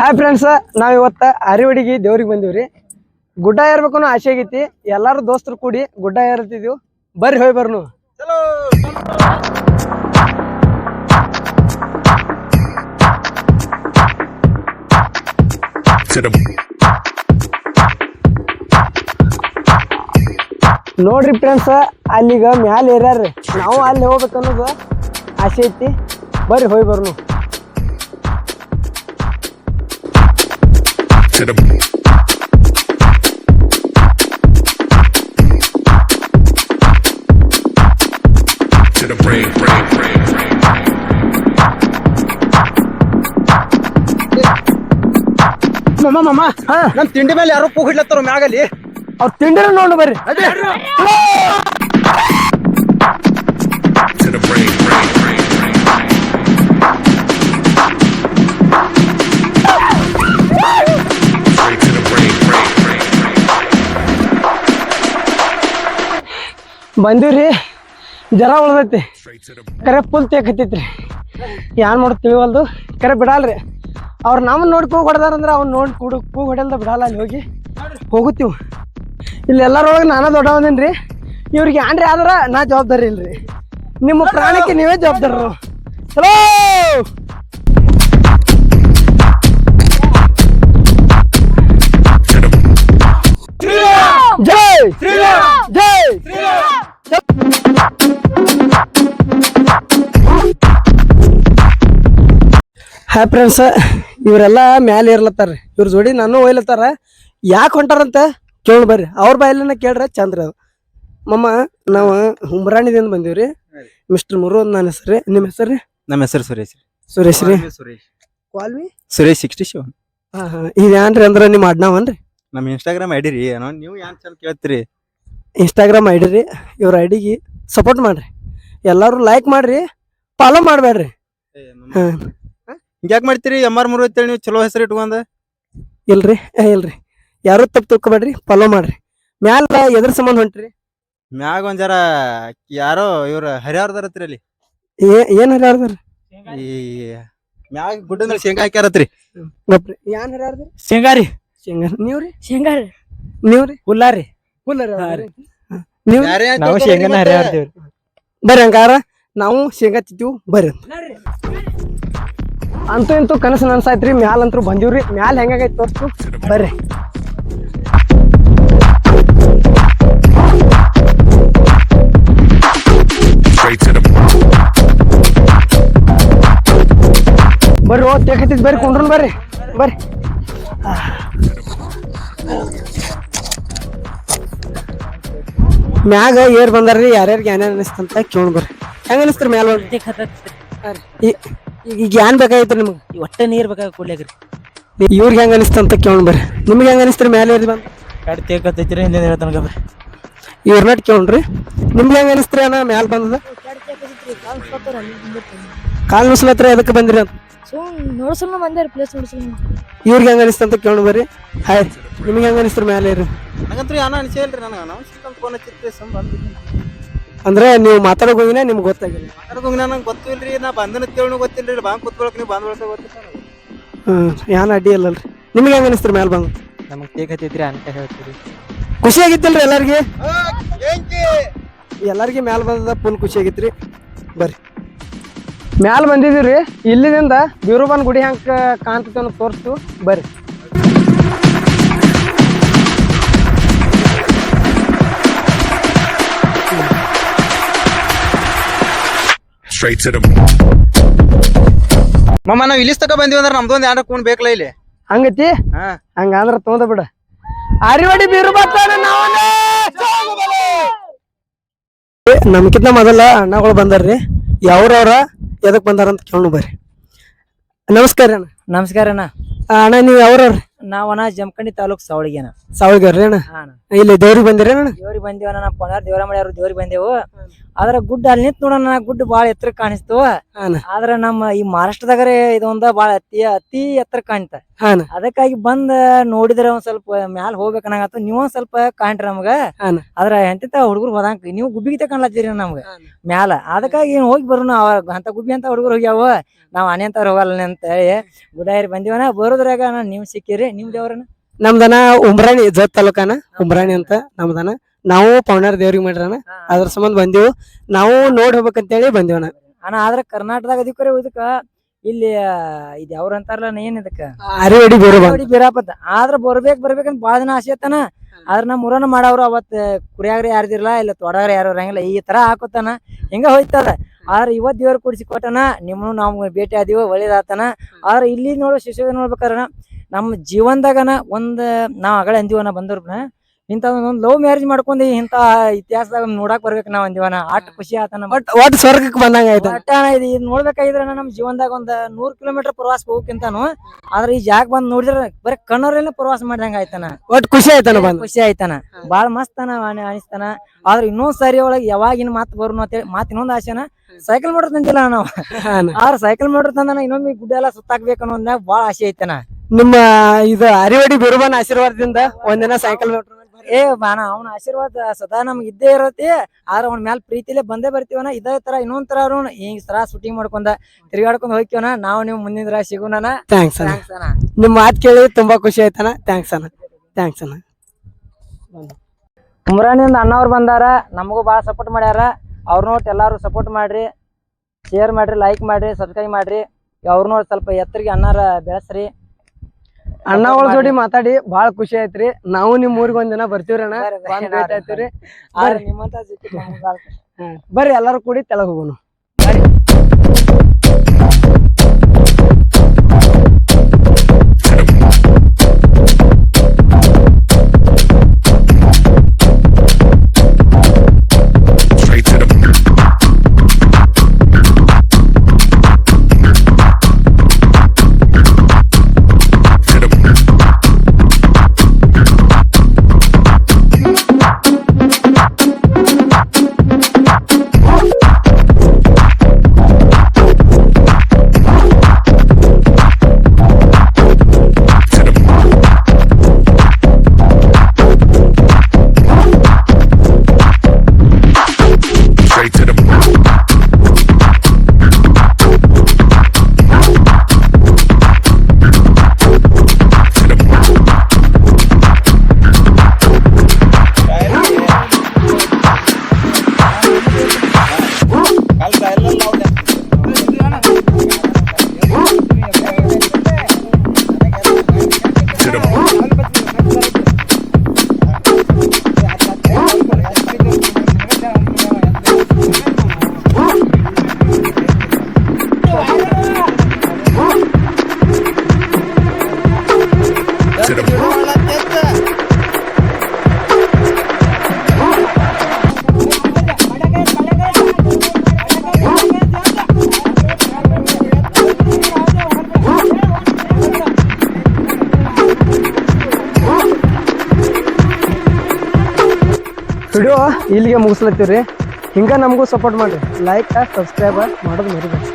Hi friends ನಾವು ಇವತ್ತ ಅರಿವಡಿಗೆ ದೇವ್ರಿಗೆ ರೀ ಗುಡ್ಡ ಏರ್ಬೇಕು ಅನ್ನೋ ಆಸೆ ಆಗೈತಿ. ಎಲ್ಲಾರು ದೋಸ್ತರು ಕೂಡಿ ಗುಡ್ಡ ಏರ್ತಿದ್ವಿ ಬರ್ರಿ ಹೋಯ್ ಬರ್ನು ನೋಡ್ರಿ ಫ್ರೆಂಡ್ಸ್ ಅಲ್ಲಿಗ ಮ್ಯಾಲ ಏರ್ಯಾರ್ರಿ. ನಾವು ಅಲ್ಲಿ ಹೋಗ್ಬೇಕು ಅನ್ನೋದು ಆಸೆ ಐತಿ. ಬರ್ರಿ ಹೋಗಿ ಬರ್ನು to the to the brain, brain, brain, brain. ಮಮ್ಮ ಮಮ್ಮ ಹಾ ನಮ್ ತಿಂಡಿ ಮೇಲೆ ಯಾರೋ ಕೂಗಿಡ್ಲತ್ತಾರ ಮ್ಯಾಗಲ್ಲಿ? ಅವ್ರ ತಿಂಡಿನ ನೋಡು ಬರ್ರಿ. to ಬಂದಿವ್ರಿ. ಜರ ಉಳ್ದೈತಿ. ಕರೆ ಫುಲ್ ತೇಕತ್ತೈತ್ರಿ ಏನ್ ಮಾಡೋದು ತಿಳಿವಲ್ದು. ಕರೆ ಬಿಡಲ್ರಿ. ಅವ್ರು ನಮ್ಮ ನೋಡಿ ಹೊಡೆದಾರ ಅಂದ್ರೆ ಅವ್ನು ನೋಡಿ ಕೂಡು ಕೂಗ್ ಹೊಡೆಲ್ದ ಬಿಡಲ್ಲ ಅಲ್ಲಿ ಹೋಗಿ. ಹೋಗುತ್ತೀವಿ. ಇಲ್ಲಿ ಎಲ್ಲರೊಳಗೆ ನಾನೇ ದೊಡ್ಡವನೇನ್ರಿ. ಇವ್ರಿಗೆ ಏನ್ರಿ ಆದ್ರೆ ನಾ ಜವಾಬ್ದಾರಿ ಇಲ್ರಿ. ನಿಮ್ಮ ಪ್ರಾಣಕ್ಕೆ ನೀವೇ ಜವಾಬ್ದಾರರು. ಹಲೋ ಜೈ! ಜೈ! ಹಾಯ್ ಫ್ರೆಂಡ್ಸ್ ಇವರೆಲ್ಲ ಮ್ಯಾಲೆ ಇರ್ಲತ್ತಾರ ಇವ್ರ ಜೋಡಿ ನಾನು ಒಯ್ಲತ್ತಾರ. ಯಾಕೆ ಹೊಂಟಾರಂತ ಕೇಳ ಬರ್ರಿ. ಅವ್ರ ಬಾಯಲ್ಲನ ಕೇಳ್ರ ಚಂದ್ರ ಅದು. ಮಮ್ಮ ನಾವು ಹುಮ್ರಾಣಿದಿಂದ ಬಂದೀವ್ರಿ. ಮಿಸ್ಟರ್ ಮುರು ಅಂತ ನನ್ನ ಹೆಸರು ನಿಮ್ಮ ಹೆಸರು ರೀ? ನಮ್ಮ ಹೆಸರು ಸುರೇಶ್ ಸುರೇಶ್ ರೀ. ಸುರೇಶ್ ಕ್ವಾಲ್ವಿ? ಸುರೇಶ್ ಸಿಕ್ಸ್ಟಿ ಸೆವೆನ್ ಹಾಂ ಹಾಂ. ಇದೇನ್ರಿ ಅಂದ್ರೆ ನಿಮ್ಮ ಅಡ್ನಾವನ್ರಿ ನಮ್ಮ ಇನ್ಸ್ಟಾಗ್ರಾಮ್ ಐಡಿ ರೀ. ಏನೋ ನೀವು ಏನ್ ಚಂದ ಕೇಳ್ತೀರಿ. ಇನ್ಸ್ಟಾಗ್ರಾಮ್ ಐಡಿ ರೀ ಇವ್ರ ಐಡಿಗೆ ಸಪೋರ್ಟ್ ಮಾಡಿರಿ. ಎಲ್ಲರೂ ಲೈಕ್ ಮಾಡಿರಿ ಫಾಲೋ ಮಾಡಬೇಡ್ರಿ. ಹಾಂ. ಹಿಂಗ್ಯಾಕ್ ಮಾಡ್ತೀರಿ? ಎಂ ಆರ್ ಮೂರು ಐತೇಳಿ ನೀವು ಚಲೋ ಹೆಸರು ಇಟ್ಕೊಂಡ ಇಲ್ರಿ ಏ, ಇಲ್ರಿ. ಯಾರು ತಪ್ಪು ತಿಳ್ಕೊಬೇಡ್ರಿ ಫಾಲೋ ಮಾಡ್ರಿ. ಮ್ಯಾಲ ಎದ್ರ ಸಂಬಂಧ ಹೊಂಟ್ರಿ. ಮ್ಯಾಗ ಒಂದ್ ಜರ ಯಾರೋ ಇವ್ರ ಹರಿಯಾರ್ದಾರತ್ರಿ ಅಲ್ಲಿ ಏ ಏನ್ ಹರಿಯಾರ್ದಾರ ಈ ಮ್ಯಾಗ ಗುಡ್ಡ ಮೇಲೆ ಶೇಂಗಾ ಹಾಕ್ಯಾರತ್ರಿ ಗಪ್ರಿ ಏನು ಹರ್ಯಾರ್ದಾರ ಶೇಂಗಾರಿ ಶೇಂಗಾರ ನೀವ್ರಿ? ಶೇಂಗಾರಿ ನೀವ್ರಿ? ಹುಲ್ಲಾರಿ ಹುಲ್ಲಾರಿ ಹಾ ರೀ. ನೀವು? ಬ್ಯಾರೆ ನಾವು ತಿಳ್ಕೊಬೇಡಿ ಶೇಂಗಾನ ಮತ್ತೆ. ಬರ್ರಿ ಹಂಗಾರ ನಾವು ಶೇಂಗಾ ತಿಂತೀವಿ ಬರ್ರಿ. ಅಂತೂ ಇಂತೂ ಕನಸು ನನ್ಸಾಯ್ತ್ರಿ ಮ್ಯಾಲ ಅಂತೂ ಬಂದೀವ್ರಿ. ಮ್ಯಾಲ ಹೆಂಗಾಗೈತಿ ತೋರ್ಸು ಬರ್ರಿ. Straight to the ಬರ್ರಿ ಓದ್ ಬರ್ರಿ ಕುಂಡ್ರನ್ ಬರ್ರಿ ಬರ್ರಿ. ಮ್ಯಾಗ ಏರ್ ಬಂದಾರ್ರಿ ಯಾರ್ಯಾರಿಗೆ ಏನೇನು ಅನಿಸ್ತಂತ ಕೇಳ್ಬರ್ರಿ ಹೆಂಗ ಅನಿಸ್ತ್ರಿ ಮ್ಯಾಲ ಹೋಗಿ? ಈ- ಈಗ ಏನ್ ಬೇಕಾಗಿತ್ತು ನಿಮ್ಗೆ? ಒಟ್ಟೆ ನೀರ್ ಬೇಕಾಗ ಕುಡ್ಲಿಕ್ರಿ ಇವ್ರಿಗೆ ಹೆಂಗ ಅನಿಸ್ತಂತ ಕೇಳ್ಬರ್ರಿ ನಿಮ್ಗೆ ಹೆಂಗ ಅನಿಸ್ತ್ರಿ ಮ್ಯಾಲೆ ಏರಿ ಬಂದ್? ಕಡ್ ತೇಕತ್ತೈತ್ರಿ ಹಿಂದೆ ಹೇಳ್ತಾನ ಬರ್ರಿ ಇವ್ರ ನಟ್ ಕೇಳ್ರಿ ನಿಮ್ಗೆ ಹೆಂಗ ಅನಿಸ್ತ್ರಿ ಅಣ್ಣ ಮ್ಯಾಲ ಬಂದದ? ಕಾಲ್ ನುಸ್ಲತ್ರ ಎದಕ್ಕೆ ಬಂದ್ರಿ ಅಂತ. ನೋಡ್ಸಲ್ಲ ಬಂದಾರ ಪ್ಲೇಸ್ ನೋಡ್ಸಲ್ಲ ಇವ್ರಿಗೆ ಹೆಂಗ ಅನಿಸ್ತಂತ ಕೇಳೋಣ ಬರ್ರಿ. ಹಾಯ್ ನಿಮಗೆ ಹೆಂಗ ಅನಿಸ್ತ್ರಿ ಮ್ಯಾಲೆ ರೀ ನನಗಂತೂ ಏನೋ ಅನ್ಸೇಲ್ರಿ ನನಗೆ ನಾವು ಸಿಕ್ಕಂತ ಫೋನ್ ಹಚ್ಚಿದ್ರಿ ಸುಮ್ ಬಂದಿದ್ದೀನಿ. ಅಂದ್ರೆ ನೀವು ಮಾತಾಡೋ ಹೋಗಿನ ನಿಮ್ಗೆ ಗೊತ್ತಾಗಿಲ್ಲ? ಮಾತಾಡೋದು ನಂಗೆ ರೀ ನಾ ಬಂದನ ತಿಳ್ನು ರೀ ಬಾಂಕ್ ಕುತ್ಕೊಳಕ್ ನೀವು ಬಂದ್ ಬಳಕ ಗೊತ್ತಿಲ್ಲ ನನಗೆ. ಏನು ಅಡ್ಡಿ ಇಲ್ಲಲ್ರಿ ನಿಮ್ಗೆ ಹೆಂಗ ಅನಿಸ್ತ್ರಿ ಮೇಲೆ ಬಂದು? ನಮಗ್ ತೇಕತ್ತೈತ್ರಿ ಅಂತ ಹೇಳ್ತೀರಿ. ಖುಷಿ ಆಗಿತ್ತಲ್ರಿ ಎಲ್ಲರಿಗೆ? ಎಲ್ಲಾರ್ಗಿ ಮ್ಯಾಲ ಬಂದದ ಫುಲ್ ಖುಷಿ ಆಗಿತ್ರಿ. ಬರ್ರಿ. ಮ್ಯಾಲ ಬಂದಿದೀವ್ರಿ ಇಲ್ಲಿಂದ ಬಿರುಬನ್ ಗುಡಿ ಹೆಂಗ ಕಾಣ್ತೈತೆ ಅನ್ನೋ ತೋರಿಸ್ತು ಬರ್ರಿ. ಮಮ್ಮ ನಾವ್ ಇಲ್ಲಿ ತಕ ಬಂದಿವಿ ಅಂದ್ರೆ ನಮ್ದೊಂದ್ ಯಾರ ಕೂನ್ ಬೇಕಲ್ಲ ಇಲ್ಲಿ? ಹಂಗತಿ? ಹಾ. ಹಂಗಂದ್ರ ತೊಂದ ಬಿಡ. ಅರಿವಡಿ ಬೀರು ಬರ್ತಾನೆ ನಮ್ಕಿಂತ ಮೊದಲ ಅಣ್ಣಗಳು ಬಂದಾರ್ರಿ. ಯಾವ್ರವ್ರ? ಎದಕ್ ಬಂದಾರ ಅಂತ ಕೇಳೋಣ ಬರ್ರಿ. ನಮಸ್ಕಾರ ಅಣ್ಣ. ನಮಸ್ಕಾರ ಅಣ್ಣ. ಆ, ಅಣ್ಣ ನೀವು ಯಾವ್ರವ್ರಿ ಅಣ್ಣ ಜಮಖಂಡಿ ತಾಲೂಕ್ ಸಾವಳಿಗೆ ಸಾವಳಿಗಾರ್ರಿ ಅಣ್ಣ? ಇಲ್ಲಿ ದೇವ್ರಿಗೆ ಬಂದಿರೇನ ಅಣ್ಣ? ದೇವ್ರಿಗೆ ಬಂದೇವ ನಮ್ಮ ಪೊನಾರ್ ದೇವರ ಮಳೆ ಅವ್ರು ದೇವ್ರಿಗೆ ಬಂದೇವು. ಆದ್ರ ಗುಡ್ಡ ಅಲ್ಲಿ ನಿಂತ್ ನೋಡೋಣ ಗುಡ್ಡ ಬಾಳ ಎತ್ತರ ಕಾಣಿಸ್ತು. ಹಾನ. ಆದ್ರ ನಮ್ಮ ಈ ಮಹಾರಾಷ್ಟ್ರದಾಗರೆ ಇದೊಂದ ಬಾಳ ಅತಿ ಅತಿ ಎತ್ತರ ಕಾಣ್ತ. ಹಾನ. ಅದಕ್ಕಾಗಿ ಬಂದ ನೋಡಿದ್ರ ಒಂದ್ ಸ್ವಲ್ಪ ಮ್ಯಾಲ ಹೋಗ್ಬೇಕನ್ನಾಗತ್ತ ನೀವ್ ಒಂದ್ ಸ್ವಲ್ಪ ಕಾಣ್ರಿ ನಮ್ಗ. ಹಾನ. ಆದ್ರ ಎಂತಿಂತ ಹುಡುಗರು ಹೋದಂಗ ನೀವು ಗುಬ್ಬಿಗಿತ ಕಾಣ್ಲತ್ತೀರಿ ನಮ್ಗ. ಮ್ಯಾಲ. ಅದಕ್ಕಾಗಿ ಏನ್ ಹೋಗಿ ಬರೋಣ ಅವ ಅಂತ ಗುಬ್ಬಿ ಅಂತ ಹುಡುಗರು ಹೋಗ್ಯಾವ. ನಾವ್ ಆನೆ ಅಂತ ಹೋಗಲ್ಲ ಅಂತ ಹೇಳಿ ಗುಡಾಯಿರಿ ಬಂದಿವನ. ಬರೋದ್ರಾಗ ನಾನು ನೀವ್ ಸಿಕ್ಕಿರಿ ನಿಮ್ ದೇವ್ರನ. ನಮ್ದನ ಉಮ್ರಾಣಿ ಜತ್ ತಾಲೂಕಾನ ಉಮ್ರಾಣಿ ಅಂತ ನಮ್ದನ. ನಾವು ಪವನಾರ್ ದೇವ್ರಿಗೆ ಮಾಡ್ರಣ. ಅದ್ರ ಸಂಬಂಧ ಬಂದೆವು. ನಾವು ನೋಡ್ ಹೋಗ್ಬೇಕಂತೇಳಿ ಬಂದೇವಣ ಅಣ್ಣ ಆದ್ರ ಕರ್ನಾಟಕದಾಗ ಅದಕ್ಕೆ ಇದಕ್ಕ ಇಲ್ಲಿ ಇದ್ ಯಾವ್ರ ಅಂತಾರಲ್ಲ ಏನ್ ಇದಕ್ಕ? ಅರಿವಡಿ ಬೀರಾಪತ್ತ. ಆದ್ರ ಬರ್ಬೇಕ್ ಬರ್ಬೇಕಂತ ಬಾಳ ದಿನ ಆಸೆ ಐತನ ಆದ್ರ ನಮ್ ಊರನ್ನ ಮಾಡವ್ರು ಅವತ್ ಕುರಿಯಾಗ್ರ ಯಾರ್ದಿರಲ್ಲ ಇಲ್ಲ ತೊಡಗ್ರ ಯಾರು ಇರಂಗಿಲ್ಲ ಈ ತರ ಹಾಕೋತಾನ ಹಿಂಗ ಹೋಯ್ತದ. ಆದ್ರ ಇವತ್ ದೇವ್ರ ಕುಡಿಸಿ ಕೊಟ್ಟನ ನಿಮ್ಮನ್ನು ನಾವು ಭೇಟಿ ಆದಿವ ಒಳ್ಳೇದಾತನ ಆದ್ರ ಇಲ್ಲಿ ನೋಡೋ ಶಿಶು ನೋಡ್ಬೇಕಾರ ನಮ್ಮ ಜೀವನದಾಗನ ಒಂದ್ ನಾವ್ ಅಗಳ ಅಂದಿವನ ಬಂದವ್ರನ ಇಂತ ಒಂದ್ ಲವ್ ಮ್ಯಾರೇಜ್ ಮಾಡ್ಕೊಂಡು ಇಂತ ಇತಿಹಾಸದಾಗ ನೋಡಕ್ ಬರ್ಬೇಕು ನಾವ್ ಅಂದಿವನ ಅಟ್ ಖುಷಿ ಆತನ ಬಟ್ ಸ್ವರ್ಗಕ್ಕೆ ಬಂದಂಗ ಆಯ್ತ. ಇದು ನೋಡ್ಬೇಕಾಗಿದ್ರ ನಮ್ ಜೀವನದಾಗ ಒಂದ್ ನೂರ್ ಕಿಲೋಮೀಟರ್ ಪ್ರವಾಸ ಹೋಗಕ್ಕಿಂತಾನು ಆದ್ರೆ ಈ ಜಾಗ ಬಂದ್ ನೋಡಿದ್ರೆ ಬರೀ ಕಣ್ಣೂರಲ್ಲೇ ಪ್ರವಾಸ ಮಾಡ್ದಂಗ ಆಯ್ತಾನ ಒಟ್ ಖುಷಿ ಆಯ್ತಾನ ಬಂದ. ಖುಷಿ ಆಯ್ತಾನ ಬಾಳ ಮಸ್ತ್ ಅನ ಅನಿ- ಅನಿಸ್ತಾನ ಆದ್ರ ಇನ್ನೊಂದ್ ಸರಿ ಒಳಗ್ ಯಾವಾಗಿನ ಮಾತ್ ಅಂತ ಅಂತೇಳಿ ಮಾತು ಇನ್ನೊಂದ್ ಆಸೆನ ಸೈಕಲ್ ಮೋಟರ್ ತಂದಿಲ್ಲ ನಾವು. ಆದ್ರ ಸೈಕಲ್ ಮೋಟರ್ ತಂದನ ಇನ್ನೊಮ್ಮೆ ಗುಡ್ಡ ಎಲ್ಲ ಸುತ್ತಾಕ್ಬೇಕು ಅನ್ನೋದ್ನಾಗ ಬಾಳ ಆಸೆ ಐತನ ನಿಮ್ಮ ಇದು ಅರಿವಡಿ ಬಿರುಬನ್ ಆಶೀರ್ವಾದದಿಂದ ಒಂದಿನ ಸೈಕಲ್ ಏ ಬಾಣ ಅವನ ಆಶೀರ್ವಾದ ಸದಾ ನಮ್ಗೆ ಇದ್ದೇ ಇರತ್ತೆ. ಆದ್ರೆ ಅವ್ನ ಮ್ಯಾಲ ಪ್ರೀತಿಲೇ ಬಂದೇ ಬರ್ತೀವನ ಇದೇ ತರ ಇನ್ನೊಂದ್ ತರ ಅವ್ನು. ಹಿಂಗ್ ತರ ಶೂಟಿಂಗ್ ಮಾಡ್ಕೊಂಡ ತಿರ್ಗಾಡ್ಕೊಂಡ್ ಹೋಗ್ತೀವನ. ನಾವು ನೀವು ಮುಂದಿನ ತರ ಸಿಗುನನ ಥ್ಯಾಂಕ್ಸ್ ಅಣ್ಣ. ಥ್ಯಾಂಕ್ಸ್ ಅಣ್ಣ. ನಿಮ್ಮ ಮಾತು ಕೇಳಿ ತುಂಬಾ ಖುಷಿ ಆಯ್ತಾನ ಥ್ಯಾಂಕ್ಸ್ ಅಣ್ಣ. ಥ್ಯಾಂಕ್ಸ್ ಅಣ್ಣ. ಉಮ್ರಾನಿಂದ ಅಣ್ಣವ್ರು ಬಂದಾರ. ನಮಗೂ ಭಾಳ ಸಪೋರ್ಟ್ ಮಾಡ್ಯಾರ. ಅವ್ರನ್ನ ಒಟ್ಟು ಎಲ್ಲಾರು ಸಪೋರ್ಟ್ ಮಾಡ್ರಿ. ಶೇರ್ ಮಾಡ್ರಿ ಲೈಕ್ ಮಾಡ್ರಿ ಸಬ್ಸ್ಕ್ರೈಬ್ ಮಾಡ್ರಿ. ಅವ್ರನ್ನ ಸ್ವಲ್ಪ ಎತ್ತರಿಗೆ ಅನ್ನಾರ ಬೆಳೆಸ್ರಿ. ಅಣ್ಣಗಳ ಜೋಡಿ ಮಾತಾಡಿ ಬಾಳ ಖುಷಿ ಆಯ್ತ್ರಿ. ನಾವು ನಿಮ್ ಊರಿಗೆ ಒಂದಿನ ಬರ್ತೀವ್ರಿ ಅಣ್ಣ. ಬಂದ್ ಭೇಟಿ ಆಯ್ತೀವ್ರಿ. ಬರ್ರಿ ಎಲ್ಲಾರು ಕೂಡಿ ತೆಳಗ್ ಹೋಗೋಣ. ವಿಡಿಯೋ ಇಲ್ಲಿಗೆ ಮುಗಿಸ್ಲತ್ತೀವ್ರಿ. ಹಿಂಗ ನಮಗೂ ಸಪೋರ್ಟ್ ಮಾಡ್ರಿ. ಲೈಕ್ ಸಬ್ಸ್ಕ್ರೈಬ್ ಮಾಡೋದು ಮರಿಬೇಡಿ